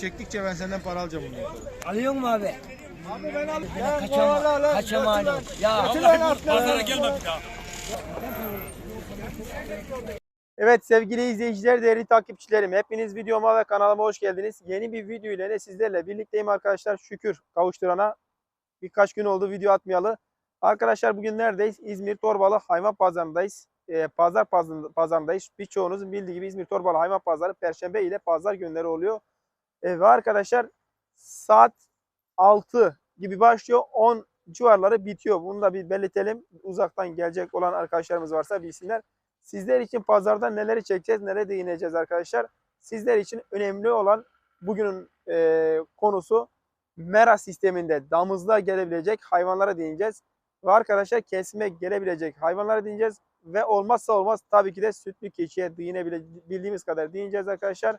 çektikçe ben senden para alacağım bunu. Alıyor mu abi? Abi ben al. Kaçama, kaçama Ya Pazara gelme bir daha. Evet sevgili izleyiciler, değerli takipçilerim. Hepiniz videoma ve kanalıma hoş geldiniz. Yeni bir video ile de sizlerle birlikteyim arkadaşlar. Şükür kavuşturana birkaç gün oldu video atmayalı. Arkadaşlar bugün neredeyiz? İzmir Torbalı Hayvan Pazarı'ndayız. Ee, pazar pazar- pazarındayız. Birçoğunuzun bildiği gibi İzmir Torbalı Hayvan Pazarı Perşembe ile pazar günleri oluyor. Ee, ve arkadaşlar saat 6 gibi başlıyor. 10 civarları bitiyor. Bunu da bir belirtelim. Uzaktan gelecek olan arkadaşlarımız varsa bilsinler. Sizler için pazarda neleri çekeceğiz, nereye değineceğiz arkadaşlar. Sizler için önemli olan bugünün e, konusu mera sisteminde damızlığa gelebilecek hayvanlara değineceğiz. Ve arkadaşlar kesime gelebilecek hayvanlara değineceğiz. Ve olmazsa olmaz tabii ki de sütlü keçiye değinebildiğimiz kadar değineceğiz arkadaşlar.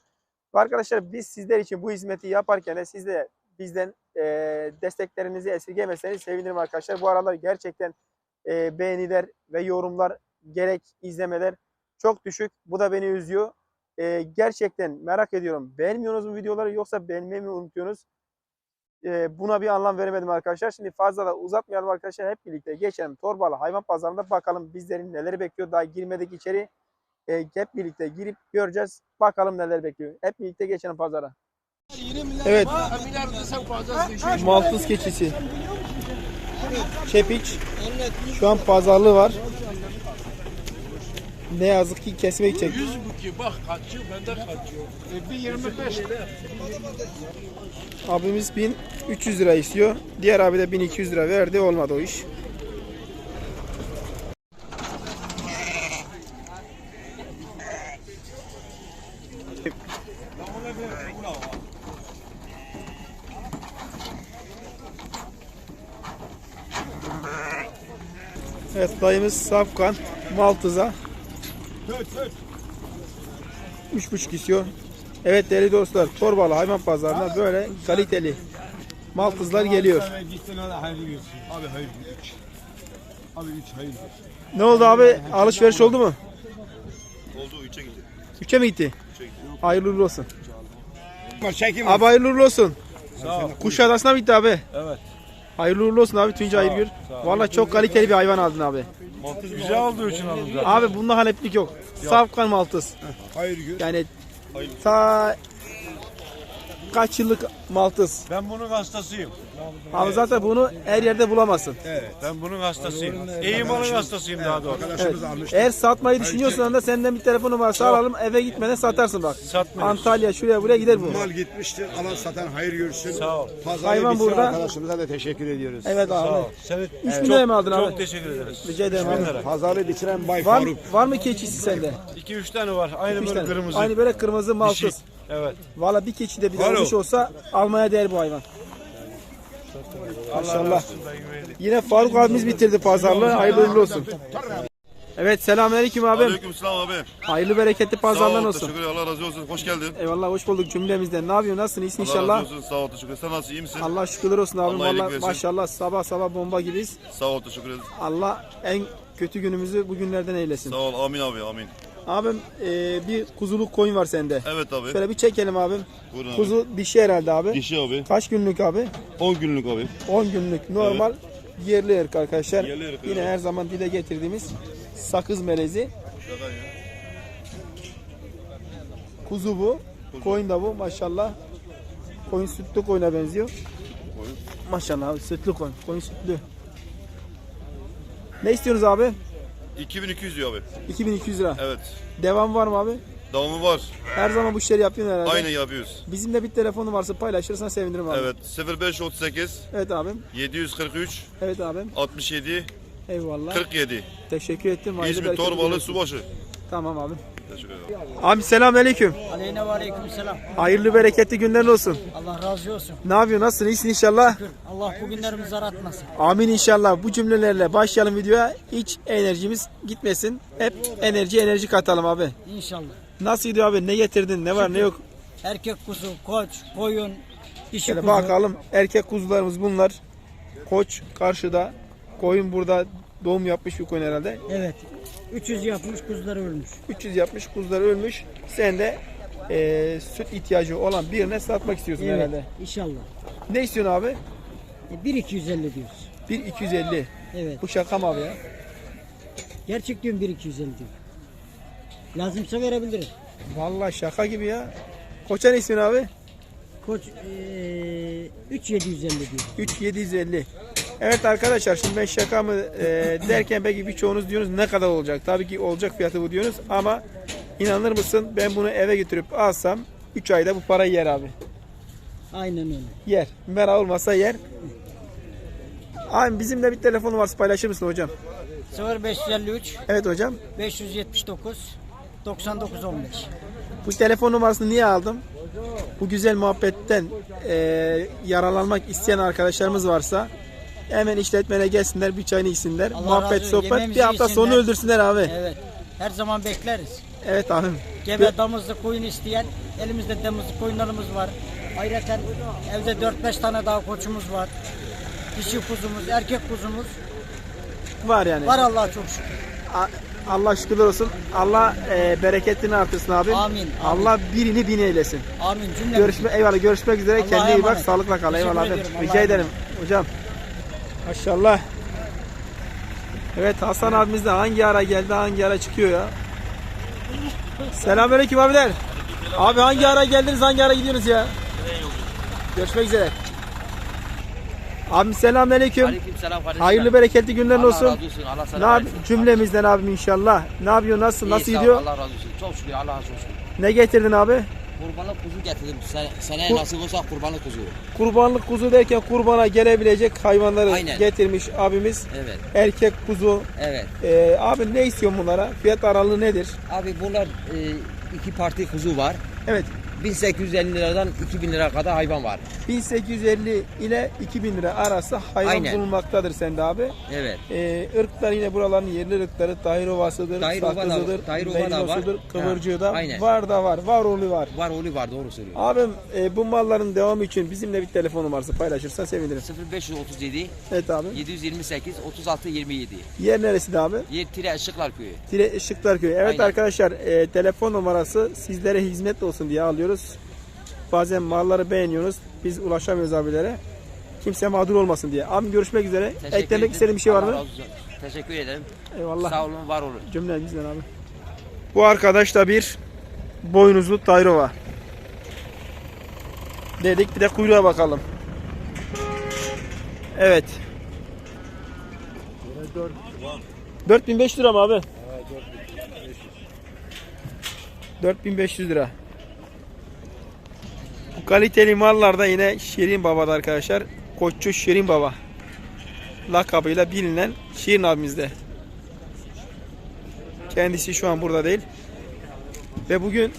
Ve arkadaşlar biz sizler için bu hizmeti yaparken de siz de bizden e, desteklerinizi esirgemezseniz sevinirim arkadaşlar. Bu aralar gerçekten e, beğeniler ve yorumlar gerek izlemeler çok düşük. Bu da beni üzüyor. Ee, gerçekten merak ediyorum. Beğenmiyorsunuz mu videoları yoksa beğenmeyi mi unutuyorsunuz? Ee, buna bir anlam veremedim arkadaşlar. Şimdi fazla da uzatmayalım arkadaşlar. Hep birlikte geçelim. Torbalı hayvan pazarında bakalım bizlerin neleri bekliyor. Daha girmedik içeri. Ee, hep birlikte girip göreceğiz. Bakalım neler bekliyor. Hep birlikte geçelim pazara. Evet. Maltız keçisi. Çepiç. Şu an pazarlığı var. Ne yazık ki kesime gidecek. 100 bu ki bak kaçıyor bende kaçıyor. E, bir 25 Abimiz 1300 lira istiyor. Diğer abi de 1200 lira verdi. Olmadı o iş. Evet dayımız Safkan Maltız'a 3,5 istiyor. Evet değerli dostlar Torbalı hayvan pazarına böyle kaliteli Maltızlar geliyor. Abi hayır 3. Abi 3 hayır. Ne oldu abi? Alışveriş oldu mu? Oldu 3'e gitti. Üçe mi gitti? Hayırlı uğurlu olsun. Çekim. Abi hayırlı uğurlu olsun. Sağ ol. Kuşadası'na mı gitti abi? Evet. Hayırlı uğurlu olsun abi Tuncay Ayrgür. Valla çok kaliteli bir hayvan aldın abi. Maltız güzel olduğu için alındı. Abi bunda haleplik yok. Safkan Maltız. Hayır gör. Yani ta kaç yıllık Maltız. Ben bunun hastasıyım. Abi zaten bunu her yerde bulamazsın. Evet. Ben bunun hastasıyım. İyi malın hastasıyım daha doğrusu. Evet. Eğer satmayı düşünüyorsan da senden bir telefonu varsa alalım eve gitmeden satarsın bak. Satmıyoruz. Antalya şuraya buraya gider bu. Mal gitmiştir. Alan satan hayır görsün. Sağ ol. Pazarı Hayvan bitsin burada. Arkadaşımıza da teşekkür ediyoruz. Evet Sağ ol. abi. Seni 3 bin liraya mı aldın abi? çok teşekkür ederiz. Rica ederim abi. Pazarı bitiren Bay Var, Faruk. var mı keçisi sende? 2-3 tane var. Aynı Üç böyle tane. kırmızı. Aynı böyle kırmızı Dişi. maltız. Evet. Valla bir keçi de bir Alo. olmuş olsa almaya değer bu hayvan. Maşallah. Yine Faruk abimiz bitirdi pazarlığı. Hayırlı uğurlu olsun. Evet selamünaleyküm abim. Aleykümselam abi. Hayırlı bereketli Sağ pazarlar ol, olsun. teşekkür ederim. Allah razı olsun. Hoş geldin. Eyvallah hoş bulduk cümlemizden. Ne yapıyorsun? Nasılsın? İyisin Allah inşallah. razı olsun. Sağ ol, teşekkür ederim. Sen nasılsın? iyi misin? Allah şükürler olsun abim. Allah iyilik Vallahi versin. maşallah sabah sabah bomba gibiyiz. Sağ ol, teşekkür ederim. Allah en kötü günümüzü bugünlerden eylesin. Sağ ol, amin abi, amin. Abim e, bir kuzuluk koyun var sende. Evet abi. Şöyle bir çekelim abim. Buyurun abi. Kuzu dişi herhalde abi. Dişi abi. Kaç günlük abi? 10 günlük abi. 10 günlük normal yerli ırk arkadaşlar. Yerli ırk, Yine evet. her zaman dile getirdiğimiz sakız melezi. Kuzu bu. Koyun da bu maşallah. Koyun sütlü koyuna benziyor. Koyun. Maşallah abi sütlü koyun. Koyun sütlü. Ne istiyorsunuz abi? 2200 diyor abi. 2200 lira. Evet. Devam var mı abi? Devamı var. Her zaman bu işleri yapıyorsun herhalde. Aynen yapıyoruz. Bizim de bir telefonu varsa paylaşırsan sevinirim abi. Evet. 0538 Evet abim. 743 Evet abim. 67 Eyvallah. 47. Teşekkür ettim. Hayırlı İzmir bereketli Torbalı günler. Subaşı. Tamam abi. Abi selamünaleyküm. Aleyna ve aleyküm selam. Hayırlı bereketli günler olsun. Allah razı olsun. Ne yapıyorsun? Nasılsın? İyisin inşallah. Şükür. Allah bugünlerimizi aratmasın. Amin inşallah. Bu cümlelerle başlayalım videoya. Hiç enerjimiz gitmesin. Hep enerji enerji katalım abi. İnşallah. Nasıl gidiyor abi? Ne getirdin? Ne var ne yok? Erkek kuzu, koç, koyun, dişi Şöyle kuzu. bakalım. Erkek kuzularımız bunlar. Koç karşıda. Koyun burada doğum yapmış bir koyun herhalde. Evet. 300 yapmış kuzuları ölmüş. 300 yapmış kuzular ölmüş. Sen de e, süt ihtiyacı olan birine satmak istiyorsun Evet. herhalde. İnşallah. Ne istiyorsun abi? E, 1250 diyoruz. 1.250. Evet. Bu şaka mı abi ya? Gerçek diyorum 1250 diyor. Lazımsa verebilirim. Vallahi şaka gibi ya. Koça ne istiyorsun abi? Koç eee 3750 diyor. 3750. Evet arkadaşlar şimdi ben şaka mı e, derken belki birçoğunuz diyorsunuz ne kadar olacak? Tabii ki olacak fiyatı bu diyorsunuz ama inanır mısın ben bunu eve götürüp alsam 3 ayda bu parayı yer abi. Aynen öyle. Yer. Mera olmasa yer. Abi bizim de bir telefon numarası paylaşır mısın hocam? 0553 Evet hocam. 579 9915. Bu telefon numarasını niye aldım? Bu güzel muhabbetten e, yararlanmak isteyen arkadaşlarımız varsa hemen işletmene gelsinler bir çayını içsinler. Allah Muhabbet razı olsun. sohbet bir Yemeğimizi hafta sonu yesinler. öldürsünler abi. Evet. Her zaman bekleriz. Evet abim. Gebe damızlı koyun isteyen elimizde damızlı koyunlarımız var. Ayrıca evde 4-5 tane daha koçumuz var. Dişi kuzumuz, erkek kuzumuz Var yani. var Allah'a çok şükür. A- Allah şükürler olsun. Allah e, bereketini artırsın abi. Amin, amin. Allah birini bin eylesin. Amin cümle. Görüşme eyvallah görüşmek üzere. Allah'a Kendine iyi bak. emanet. Sağlıkla kal. Teşekkür Eyvallah abi. ediyorum. Rica Allah'a ederim hocam. Maşallah. Evet Hasan abimiz de hangi ara geldi hangi ara çıkıyor ya. Selamünaleyküm abiler. Abi hangi ara geldiniz hangi ara gidiyorsunuz ya? Görüşmek üzere. Abim selamünaleyküm. Aleykümselam kardeşim. Hayırlı bereketli günler Allah olsun. razı olsun. Allah sana Ne yap versin. cümlemizden abim inşallah. Ne yapıyor nasıl İyi, nasıl sağ ol, gidiyor? Allah razı olsun. Çok şükür Allah'a çok şükür. Ne getirdin abi? Kurbanlık kuzu getirdim. Sen, seneye Kur- nasip olsa kurbanlık kuzu. Kurbanlık kuzu derken kurbana gelebilecek hayvanları Aynen. getirmiş abimiz. Evet. Erkek kuzu. Evet. Ee, abi ne istiyorsun bunlara? Fiyat aralığı nedir? Abi bunlar e, iki parti kuzu var. Evet. 1850 liradan 2000 lira kadar hayvan var. 1850 ile 2000 lira arası hayvan Aynen. bulunmaktadır sende abi. Evet. Ee, ırklar yine buraların yerli ırkları. Tahir Ovası'dır, Tahir Ova da- Sakızı'dır. Merinos'udur, Kıvırcığı da aynen. var da var. Var oğlu var. Var oğlu var doğru söylüyor. Abim e, bu malların devamı için bizimle bir telefon numarası paylaşırsan sevinirim. 0537 Evet abi. 728 36 27. Yer neresi abi? Yer Tire Işıklar Köyü. Tire Işıklarköy. Evet Aynen. arkadaşlar e, telefon numarası sizlere hizmet olsun diye alıyoruz. Bazen malları beğeniyorsunuz. Biz ulaşamıyoruz abilere. Kimse mağdur olmasın diye. Abi görüşmek üzere. Teşekkür Eklemek ederim. istediğin bir şey var mı? Teşekkür ederim. Eyvallah. Sağ olun, var olun. Cümlemizden abi. Bu arkadaş da bir boynuzlu Tayrova. Dedik bir de kuyruğa bakalım. Evet. 4500 lira mı abi? 4500 lira. Kaliteli mallarda yine Şirin Baba'da arkadaşlar. Koççu Şirin Baba. Lakabıyla bilinen Şirin abimizde. Kendisi şu an burada değil. Ve bugün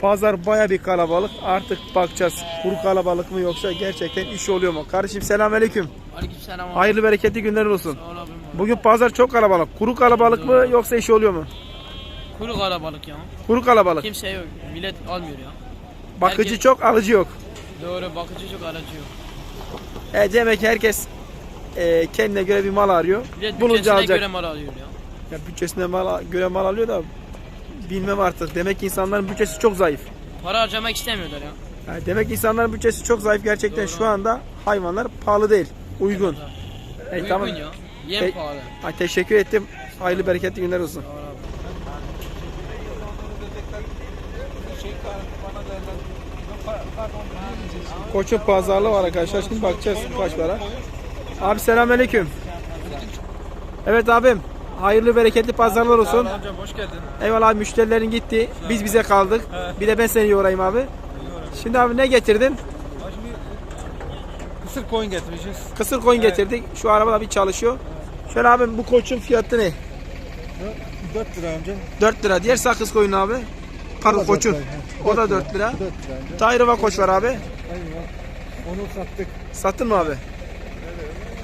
pazar baya bir kalabalık. Artık bakacağız kuru kalabalık mı yoksa gerçekten iş oluyor mu? Kardeşim selamünaleyküm. Aleykümselam. Hayırlı bereketli günler olsun. Bugün pazar çok kalabalık. Kuru kalabalık mı yoksa iş oluyor mu? Kuru kalabalık ya. Kuru kalabalık. Kimse yok. Millet almıyor ya. Bakıcı herkes- çok, alıcı yok. Doğru bakıcı çok aracı yok. E demek ki herkes e, kendine göre bir mal arıyor. Bulunca bütçesine alacak. göre mal alıyor ya. Ya bütçesine mal, göre mal alıyor da bilmem artık. Demek ki insanların bütçesi çok zayıf. Para harcamak istemiyorlar ya. Yani demek ki insanların bütçesi çok zayıf. Gerçekten şu anda hayvanlar pahalı değil. Uygun. E, Uygun tamam. ya. Yem E- pahalı. Ay, teşekkür ettim. Hayırlı bereketli günler olsun. Koçun pazarlığı var arkadaşlar. Şimdi bakacağız kaç para. Abi selamünaleyküm. Evet abim. Hayırlı bereketli pazarlar olsun. Hocam hoş geldin. Eyvallah abi müşterilerin gitti. Biz bize kaldık. Bir de ben seni yorayım abi. Şimdi abi ne getirdin? Kısır koyun getireceğiz. Kısır koyun getirdik. Şu araba da bir çalışıyor. Şöyle abim bu koçun fiyatı ne? 4 lira amca. 4 lira. Diğer sakız koyun abi. Pardon koçun. O da 4 lira. 4 lira. Tayrıva koç var abi. Aynen. Onu sattık. Sattın mı abi?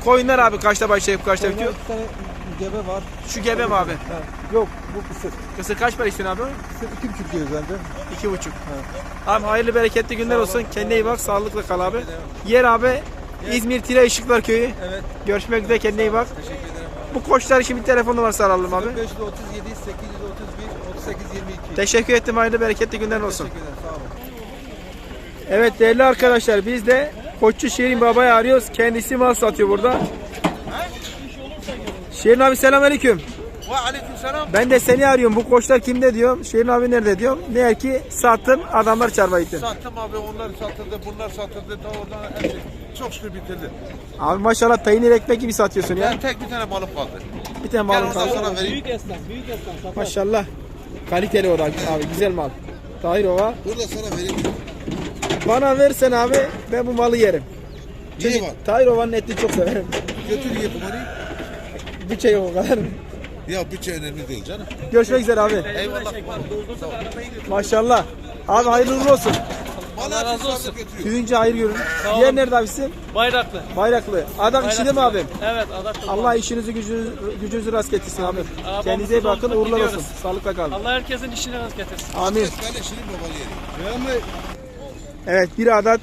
Koyunlar abi kaçta başlayıp kaçta bitiyor? Bir tane gebe var. Şu gebe mi abi? Ha. Yok bu kısır. Kısır kaç para istiyorsun abi? Kısır 2,5 diyoruz amca. İki buçuk. Abi hayırlı bereketli günler olsun. Kendine iyi bak. Sağlıkla kal abi. Yer abi. İzmir Tire Işıklar Köyü. Evet. Görüşmek üzere. Kendine iyi bak. Teşekkür ederim. Bu koçlar için bir telefon numarası alalım abi. 537 831 Teşekkür ettim. Hayırlı bereketli günler olsun. Evet değerli arkadaşlar biz de Koççu Şirin Baba'yı arıyoruz. Kendisi mal satıyor burada. Şirin abi selamünaleyküm. Ben de seni arıyorum. Bu koçlar kimde diyorum. Şirin abi nerede diyorum. Ne ki sattım adamlar çarmıha gitti. Sattım abi onlar satıldı bunlar satıldı da oradan hepsi çok şükür bitirdi. Abi maşallah peynir ekmek gibi satıyorsun ya. Yani tek bir tane balık kaldı. Bir tane Gel mal ondan kaldı. sonra vereyim. Maşallah. Kaliteli o da abi güzel mal. Tahir Ova. Burada sana vereyim. Bana versen abi ben bu malı yerim. Neyi Çünkü var? Tahir Ova'nın etini çok severim. Götür ye kumarı. Bütçe yok o kadar. Ya bütçe önemli değil canım. Görüşmek üzere abi. Eyvallah. Maşallah. Abi hayırlı uğurlu olsun. Allah razı olsun. Tüyünce hayır görün. Diğer nerede abisi? Bayraklı. Bayraklı. Adak işi değil mi abim? Evet adaklı. Allah işinizi gücünüzü, gücünüzü rast getirsin abi. Aa, Kendinize iyi bakın. Uğurlar olsun. Sağlıkla kalın. Allah herkesin işini rast getirsin. Amin. Ben de şirin babalı yerim. Evet bir adet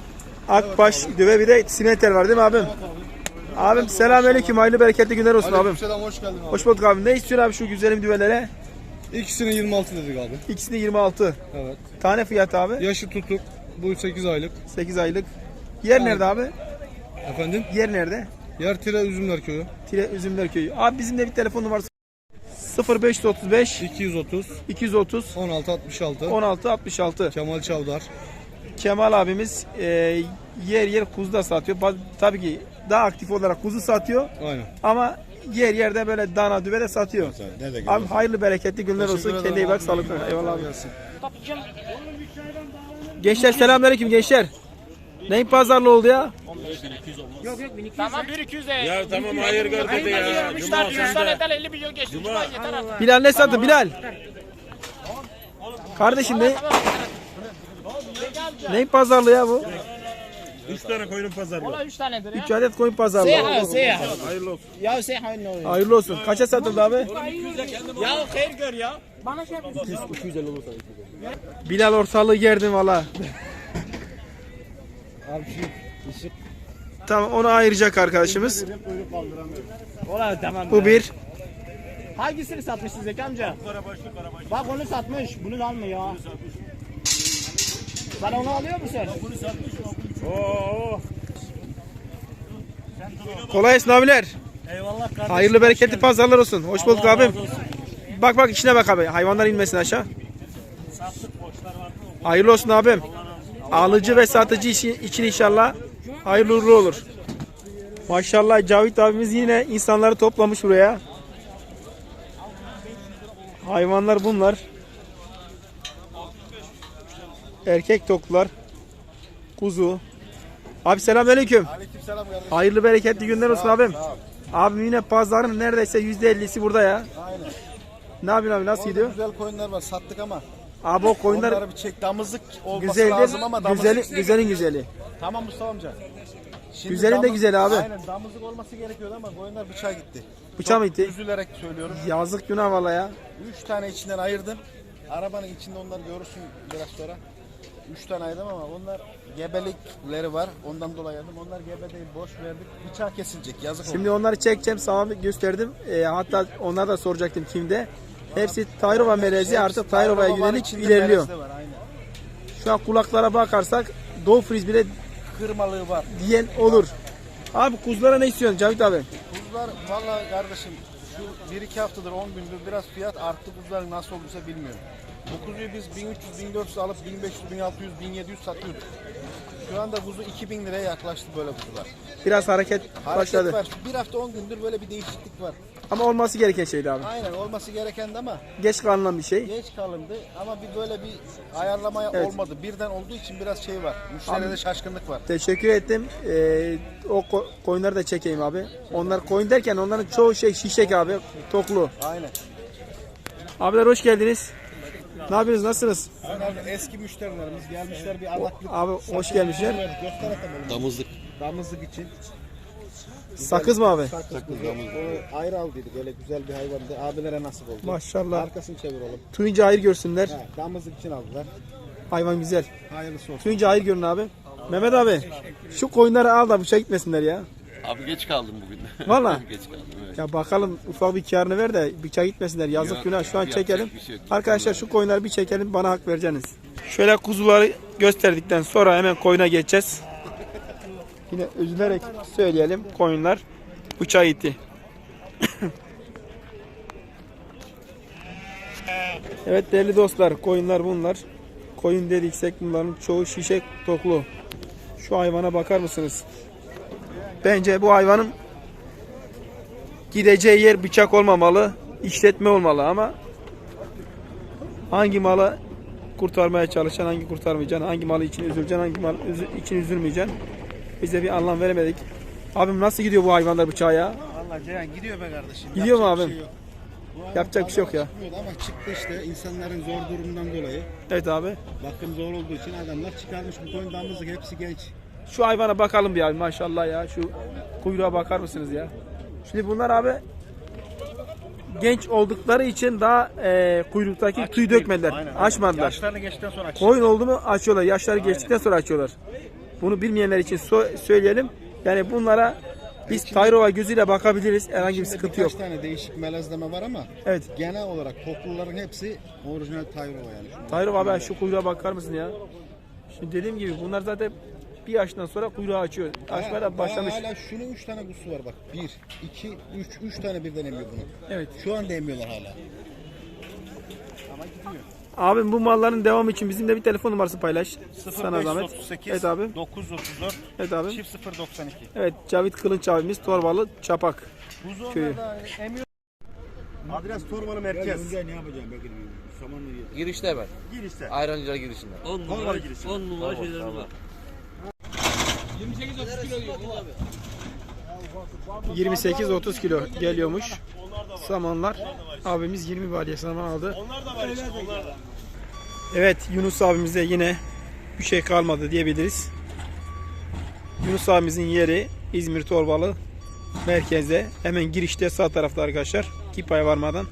akbaş düve bir de simeter var değil mi abim? Abim selamünaleyküm. Hayırlı bereketli günler olsun abim. Selam hoş geldin abi. Hoş bulduk abim. Ne istiyorsun abi şu güzelim düvelere? İkisine 26 dedik abi. İkisini 26. Evet. Tane fiyat abi. Yaşı tutuk. Bu 8 aylık. 8 aylık. Yer nerede abi? Efendim? Yer nerede? Yer Tire Üzümler Köyü. Tire Üzümler Köyü. Abi bizim de bir telefon numarası 0535 230 230 16 66. 16 66. Kemal Çavdar. Kemal abimiz e, yer yer kuzu da satıyor. Baz- Tabii ki daha aktif olarak kuzu satıyor Aynen. ama yer yerde böyle dana düve de satıyor. Abi hayırlı bereketli günler olsun. Kendine iyi bak sağlıklı. Eyvallah abi. Gençler selamünaleyküm gençler. Neyin pazarlığı oldu ya? Tamam 1200 de. Ya tamam hayır gör dedi ya. Cuma sen de. 50 milyon geçti. Cuma yeter artık. Bilal ne sattı Bilal? Kardeşim ne? Neyin pazarlığı ya bu? Üç tane koyunun pazarı. Valla 3 tanedir ya. 3 adet koyun pazarlığı. Hayırlı olsun. Ya hayır ne oluyor? Hayırlı olsun. Kaça satıldı abi? Ya hayır gör ya. Bilal ortalığı gerdin valla. Tamam onu ayıracak arkadaşımız. Valla tamam. Bu bir. Hangisini satmışsın Zeki amca? Bak onu satmış. Bunu da almıyor ya. Sen onu alıyor musun? Kolay gelsin abiler. Eyvallah kardeşim. Hayırlı bereketli pazarlar olsun. Hoş bulduk abim. Bak bak içine bak abi. Hayvanlar inmesin aşağı. Hayırlı olsun abim. Alıcı ve satıcı işi- için inşallah hayırlı uğurlu olur. Maşallah Cavit abimiz yine insanları toplamış buraya. Hayvanlar bunlar. Erkek toklar. Kuzu. Abi selamünaleyküm. Aleykümselam kardeşim. Hayırlı bereketli günler olsun abim. Abim yine pazarın neredeyse %50'si burada ya. Aynen. Ne yapıyorsun abi nasıl gidiyor? Güzel koyunlar var sattık ama. Abi o koyunlar Onları bir çek damızlık olması güzeldir. lazım ama damızlık. Güzeli, güzelin güzeli. Tamam Mustafa amca. Şimdi Güzelin de güzeli abi. Aynen damızlık olması gerekiyordu ama koyunlar bıçağa gitti. Bıçağı mı gitti? Üzülerek söylüyorum. Yazık günah valla ya. Üç tane içinden ayırdım. Arabanın içinde onları görürsün biraz sonra. Üç tane ayırdım ama onlar gebelikleri var. Ondan dolayı ayırdım. Onlar gebe değil boş verdik. Bıçağı kesilecek yazık Şimdi onları çekeceğim sana gösterdim. Ee, hatta onlara da soracaktım kimde. Hepsi Tayrova melezi artık Tayrova'ya yönelik ilerliyor. Var. Şu an kulaklara bakarsak Doğu Friz bile Kırmalığı var. diyen olur. Abi kuzulara ne istiyorsun Cavit abi? Kuzular vallahi kardeşim şu bir iki haftadır 10 gündür biraz fiyat arttı kuzular nasıl olduysa bilmiyorum. Kuzuyu biz 1300 1400 alıp 1500 1600 1700 satıyorduk. Şu anda kuzu 2000 liraya yaklaştı böyle kuzular. Biraz hareket Hareket başladı. var. Bir hafta 10 gündür böyle bir değişiklik var. Ama olması gereken şeydi abi. Aynen olması gereken de ama Geç kalınan bir şey. geç kalındı ama bir böyle bir ayarlama Evet. olmadı. Birden olduğu için biraz şey var. Müşteride şaşkınlık var. Teşekkür ettim. Ee, o ko- koyunları da çekeyim abi. Onlar koyun derken onların çoğu şey şişek abi. Toklu. Aynen. Abiler hoş geldiniz. Ne yapıyorsunuz? Nasılsınız? Bunlar eski müşterilerimiz gelmişler bir alaklık. Abi hoş gelmişler. Damızlık. Damızlık için. Sakız mı abi? Sakız O ayrı aldıydık öyle güzel bir hayvandı. Abilere nasip oldu. Maşallah. Arkasını çevir oğlum. Tuyunca hayır görsünler. Ha, damızlık için aldılar. Hayvan güzel. Hayırlısı olsun. Tuyunca hayır görün abi. Mehmet abi şu koyunları al da bıçak gitmesinler ya. Abi geç kaldım bugün. Valla. geç kaldım evet. Ya bakalım ufak bir karını ver de bıçağa gitmesinler. Yazık günah şu an çekelim. Arkadaşlar şu koyunları bir çekelim bana hak vereceksiniz. Şöyle kuzuları gösterdikten sonra hemen koyuna geçeceğiz. Yine üzülerek söyleyelim koyunlar bıçağa gitti. evet değerli dostlar koyunlar bunlar. Koyun dediksek bunların çoğu şişek toklu. Şu hayvana bakar mısınız? Bence bu hayvanın gideceği yer bıçak olmamalı, işletme olmalı ama hangi malı kurtarmaya çalışan, hangi kurtarmayacaksın, hangi malı için üzüleceksin, hangi mal için üzülmeyeceksin. Bize bir anlam veremedik. Abim nasıl gidiyor bu hayvanlar bıçağa ya? Vallahi Ceyhan gidiyor be kardeşim. Gidiyor mu abim? şey yok. Yapacak bir şey yok ya. Ama çıktı işte insanların zor durumundan dolayı. Evet abi. Bakım zor olduğu için adamlar çıkarmış bu damızlık hepsi genç. Şu hayvana bakalım bir abi maşallah ya. Şu kuyruğa bakar mısınız ya? Şimdi bunlar abi genç oldukları için daha e, kuyruktaki tüy dökmediler. Açmadılar. Yaşlarını geçtikten sonra açtı. Koyun oldu mu açıyorlar. Yaşları geçtikten sonra açıyorlar. Bunu bilmeyenler için so- söyleyelim. Yani bunlara biz Tayrova gözüyle bakabiliriz. Herhangi bir sıkıntı yok. Birkaç tane değişik melezleme var ama Evet. genel olarak topluların hepsi orijinal Tayrova yani. Tayrova abi şu kuyruğa bakar mısın ya? Şimdi dediğim gibi bunlar zaten bir yaştan sonra kuyruğu açıyor. Açmaya da başlamış. Hala şunun 3 tane kuzusu var bak. 1, 2, 3, 3 tane birden emiyor bunu. Evet. Şu anda emiyorlar hala. Ama gidiyor. Abim bu malların devamı için bizim de bir telefon numarası paylaş. Sana zahmet. 0538 Evet abi. 934 Evet abi. çift 092. Evet Cavit Kılınç abimiz Torbalı Çapak köyü. Adres Torbalı merkez. Ne yapacağım belki yiyelim. Girişte var. Girişte. Ayrancılar girişinde. 10 numara 10 numara şeylerimiz var. 28-30 kilo geliyormuş. Samanlar. Abimiz 20 balya saman aldı. Evet Yunus abimizde yine bir şey kalmadı diyebiliriz. Yunus abimizin yeri İzmir Torbalı merkezde. Hemen girişte sağ tarafta arkadaşlar. Kipaya varmadan.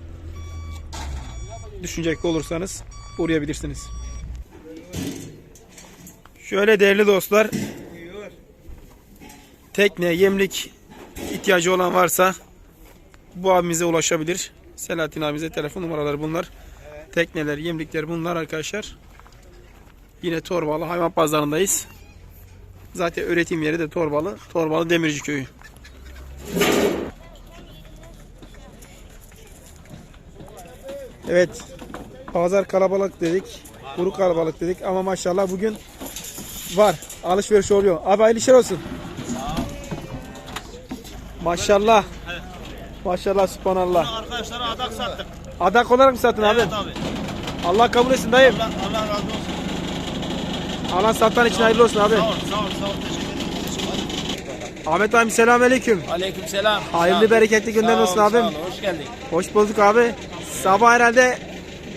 Düşünecek olursanız uğrayabilirsiniz. Şöyle değerli dostlar. Tekne, yemlik ihtiyacı olan varsa bu abimize ulaşabilir. Selahattin abimize telefon numaraları bunlar. Tekneler, yemlikler bunlar arkadaşlar. Yine Torbalı hayvan pazarındayız. Zaten üretim yeri de Torbalı. Torbalı Demirci Köyü. Evet. Pazar kalabalık dedik. Kuru kalabalık dedik ama maşallah bugün var. Alışveriş oluyor. Abi hayırlı işler olsun. Maşallah. Maşallah subhanallah. Arkadaşlara adak sattık. Adak olarak mı satın abi? abi. Allah kabul etsin dayım. Allah, Allah razı olsun. Alan satan için hayırlı olsun abi. Sağ ol, sağ ol, sağ ol. Teşekkür ederim. Ahmet abi selamünaleyküm. Aleyküm selam. Hayırlı bereketli günler olsun abim. hoş geldin. Hoş bulduk abi. Sabah herhalde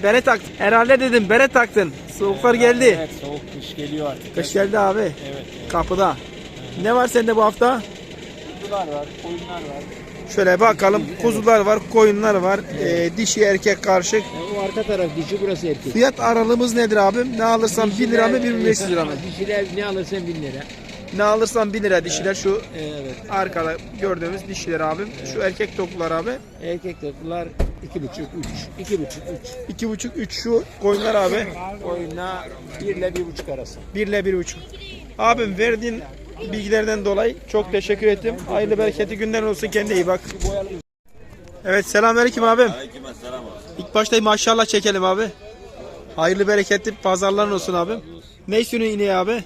bere taktın. Herhalde dedim bere taktın. Soğuklar geldi. Evet, soğuk kış geliyor artık. Kış geldi abi. Evet. Kapıda. Ne var sende bu hafta? Kuzular var, koyunlar var. Şöyle bakalım. Kuzular var, koyunlar var. Ee, dişi erkek karışık. O arka taraf dişi burası erkek. Fiyat aralığımız nedir abim? Ne alırsam 1 lira mı 1500 lira mı? Dişiler ne alırsan 1000 lira. Ne alırsam 1 lira dişiler şu Evet. arkada gördüğümüz dişiler abim. Şu erkek toklular abi. Erkek toplular 2,5 3. 2,5 3. 2,5 3 şu koyunlar abi. Oyuna 1 ile 1,5 arası. 1 ile 1,5. Abim verdiğin bilgilerden dolayı çok teşekkür ettim. Hayırlı bereketli günler olsun. Kendine iyi bak. Evet selamünaleyküm abim. İlk başta maşallah çekelim abi. Hayırlı bereketli pazarların olsun abim. Ne istiyorsun ineği abi?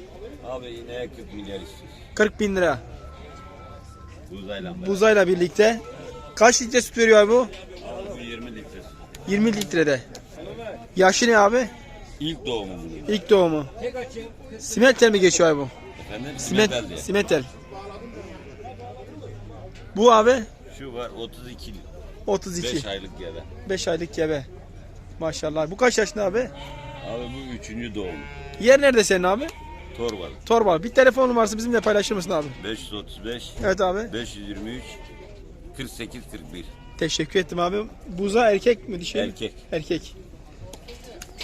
Abi ineğe 40 milyar istiyoruz. 40 bin lira. Buzayla? Buzayla birlikte. Kaç litre süt veriyor abi bu? Abi bu 20 litre. 20 litrede. Yaşı ne abi? İlk doğumu. İlk doğumu. Simetel mi geçiyor abi bu? Efendim? Simet, diye. simetel. Bu abi Şu var 32 32. 5 aylık gebe. 5 aylık gebe. Maşallah. Bu kaç yaşında abi? Abi bu üçüncü doğum. Yer nerede senin abi? Torbalı. Torba. Bir telefon numarası bizimle paylaşır mısın abi? 535 Evet abi. 523 48 41. Teşekkür ettim abi. Buza erkek mi dişi? mi? Erkek. Erkek.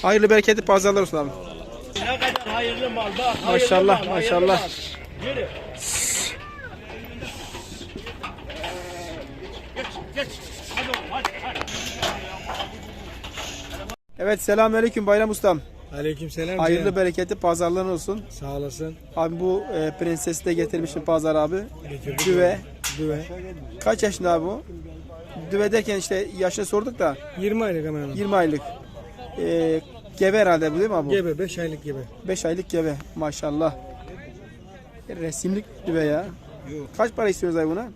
Hayırlı bereketli pazarlar olsun abi. Ne kadar hayırlı mal bak. Hayırlı maşallah mal, maşallah. Mal. Yürü. Evet selamünaleyküm Bayram Ustam. Aleyküm selam. Hayırlı canım. bereketli pazarların olsun. Sağ olasın. Abi bu e, prensesi de getirmişsin pazar abi. Getirdim. Düve. Düve. Kaç yaşında abi bu? Düve derken işte yaşını sorduk da. 20 aylık hemen. 20 aylık. E, gebe herhalde bu değil mi abi? Gebe 5 aylık gebe. 5 aylık gebe maşallah. Resimlik düve ya. Kaç para istiyoruz ay buna?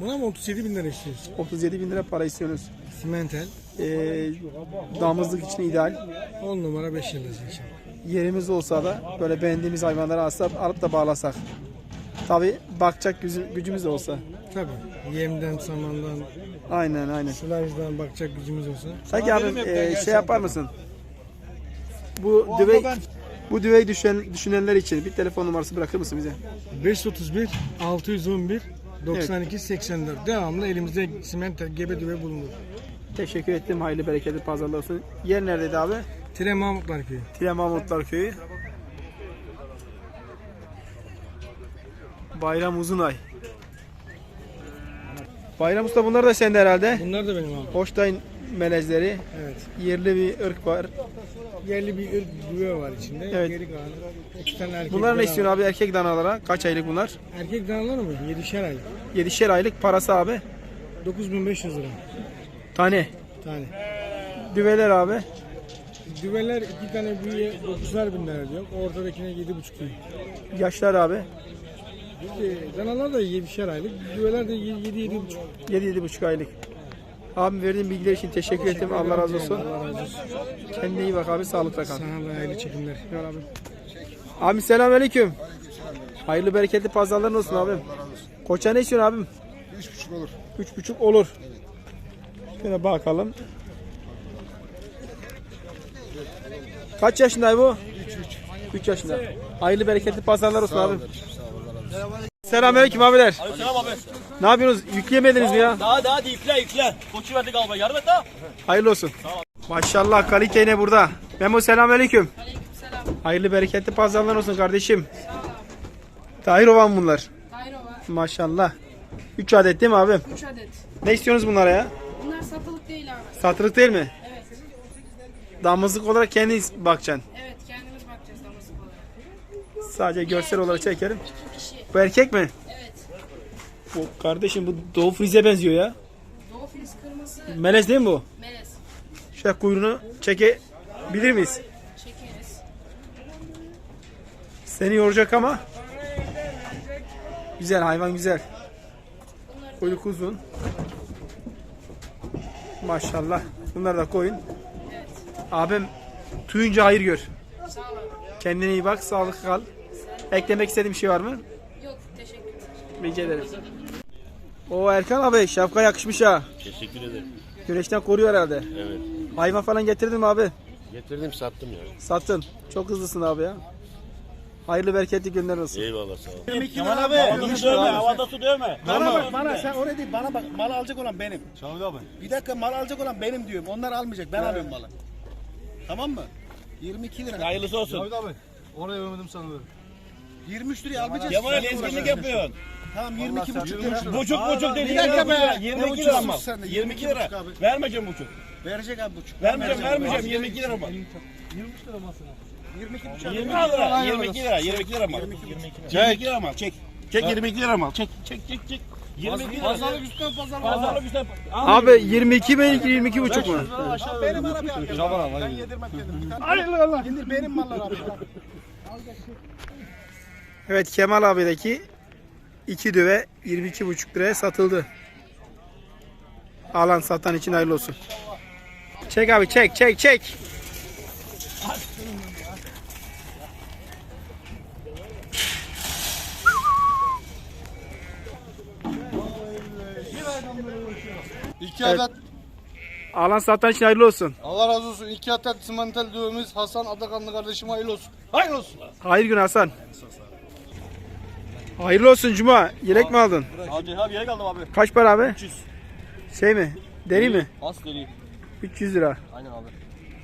Buna mı 37 bin lira istiyoruz? 37 bin lira para istiyoruz. Simentel. E, damızlık için ideal. 10 numara 5 yıldız inşallah. Yerimiz olsa da böyle beğendiğimiz hayvanları alsak, alıp da bağlasak. Tabi bakacak gücü- gücümüz de olsa. Tabii. Yemden, samandan, Aynen aynen. sılajdan bakacak gücümüz olsa. Peki abi e, şey yapar mısın? Bu düve bu düveyi düşen, düşünenler için bir telefon numarası bırakır mısın bize? 531 611 92 84. Devamlı elimizde simentel gebe düve bulunur. Teşekkür ettim. Hayırlı bereketli pazarlar olsun. Yer neredeydi abi? Tire Mahmutlar Köyü. Tire Mahmutlar Köyü. Bayram Uzunay. Bayram Usta bunlar da sende herhalde. Bunlar da benim abi. Hoştayın melezleri. Evet. Yerli bir ırk var. Yerli bir ırk düve var içinde. Evet. Geri kalan iki tane erkek Bunlar ne dana istiyorsun var. abi erkek danalara? Kaç aylık bunlar? Erkek danalar mı? 7'şer aylık. 7'şer aylık parası abi. 9500 lira Tane. tane. Düveler abi. Düveler iki tane büyüye 9'ar bin lira diyor. Ortadakine 7,5 diyor. Yaşlar abi. İşte danalar da 7'şer aylık. Düveler de 7-7,5. 7-7,5 aylık. Abim verdiğin bilgiler için teşekkür ederim. Allah razı olsun. Allah razı olsun. Kendine iyi bak abi. Sağlıkla kal. Sana da hayırlı çekimler. Gel abi. Abi selamünaleyküm. Hayırlı bereketli pazarların olsun abim. Koça ne istiyorsun abim? 3,5 olur. 3,5 olur. Şöyle bakalım. Kaç yaşında bu? 3 3 yaşında. Hayırlı bereketli pazarlar olsun abim. Selamünaleyküm abiler. Selam abi. Ne yapıyorsunuz? Yükleyemediniz mi ya? Daha daha hadi yükle yükle. Koçu verdik galiba. Yardım et daha. Hayırlı olsun. Maşallah kalite yine burada. Memo selamünaleyküm. Hayırlı bereketli pazarlar olsun kardeşim. Tahir Ovan bunlar. Tayrova Maşallah. 3 adet değil mi abim? 3 adet. Ne istiyorsunuz bunlara ya? Bunlar satılık değil abi. Satılık değil mi? Evet. Damızlık olarak kendiniz bakacaksın. Evet kendimiz bakacağız damızlık olarak. Sadece görsel olarak çekerim. Bu erkek mi? Evet. Bu kardeşim bu Doğu Frize benziyor ya. Doğu filiz kırması Melez değil mi bu? melez. Şöyle kuyruğunu çekebilir miyiz? Çekeriz. Seni yoracak ama. Güzel hayvan güzel. Kuyruk uzun. Maşallah. Bunları da koyun. Abim tuyunca hayır gör. Sağ ol abi. Kendine iyi bak, sağlıklı kal. Eklemek istediğim bir şey var mı? Rica ederim. O Erkan abi şapka yakışmış ha. Teşekkür ederim. Güneşten koruyor herhalde. Evet. Hayvan falan getirdin mi abi? Getirdim sattım ya. Sattın. Çok hızlısın abi ya. Hayırlı bereketli günler olsun. Eyvallah sağ ol. Kemal abi. Havada su dövme. Havada su dövme. Bana bak bana sen oraya değil bana bak mal alacak olan benim. Şahit abi. Bir dakika mal alacak olan benim diyorum. Onlar almayacak ben alıyorum malı. Tamam mı? 22 lira. Hayırlısı olsun. abi. Oraya vermedim sana 23 liraya almayacağız. Kemal ezginlik yapıyorsun. Tamam 22 buçuk lira. Buçuk buçuk dedi. Bir dakika be. 22 Ne lira de? 22 22 lira. Vermeyeceğim buçuk. Verecek abi buçuk. Vermeyeceğim vermeyeceğim 22 lira mal. 22 buçuk. 22 lira. 22 lira. 22 lira mal. 22 lira mal. Çek. Çek 22 lira mal. Çek çek çek çek. 22 lira. Pazarlık üstüne pazarlık. Pazarlık üstüne. Abi 22 mi 22 buçuk mu? Benim araba abi. Ben yedirmem kendim. Hayırlı Allah. İndir benim mallar abi. Evet Kemal abideki iki düve 22,5 liraya satıldı. Alan satan için hayırlı olsun. Çek abi çek çek çek. İki Evet. adet Alan satan için hayırlı olsun. Allah razı olsun. İki adet simental düğümüz Hasan Adakanlı kardeşim hayırlı olsun. Hayırlı olsun. Hayır gün Hasan. Hayırlı olsun Cuma. Yelek mi aldın? Hadi abi yere kaldım abi. Kaç para abi? 300. Şey mi? Deri mi? Az deli. 300 lira. Aynen abi.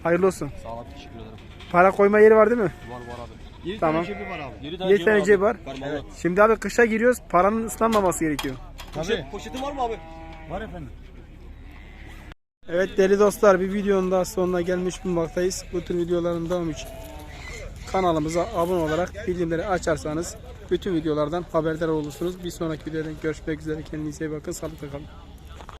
Hayırlı olsun. Sağ ol teşekkür ederim. Para koyma yeri var değil mi? Var var abi. 7 Tamam. tane cebi var abi. 7 7 tane cep var. Parmalı. Şimdi abi kışa giriyoruz. Paranın ıslanmaması gerekiyor. Poşet, poşetin var mı abi? Var efendim. Evet değerli dostlar bir videonun daha sonuna gelmiş bulunmaktayız. Bu tür videoların devamı için kanalımıza abone olarak bildirimleri açarsanız bütün videolardan haberdar olursunuz. Bir sonraki videoda görüşmek üzere. Kendinize iyi bakın. Sağlıkla kalın.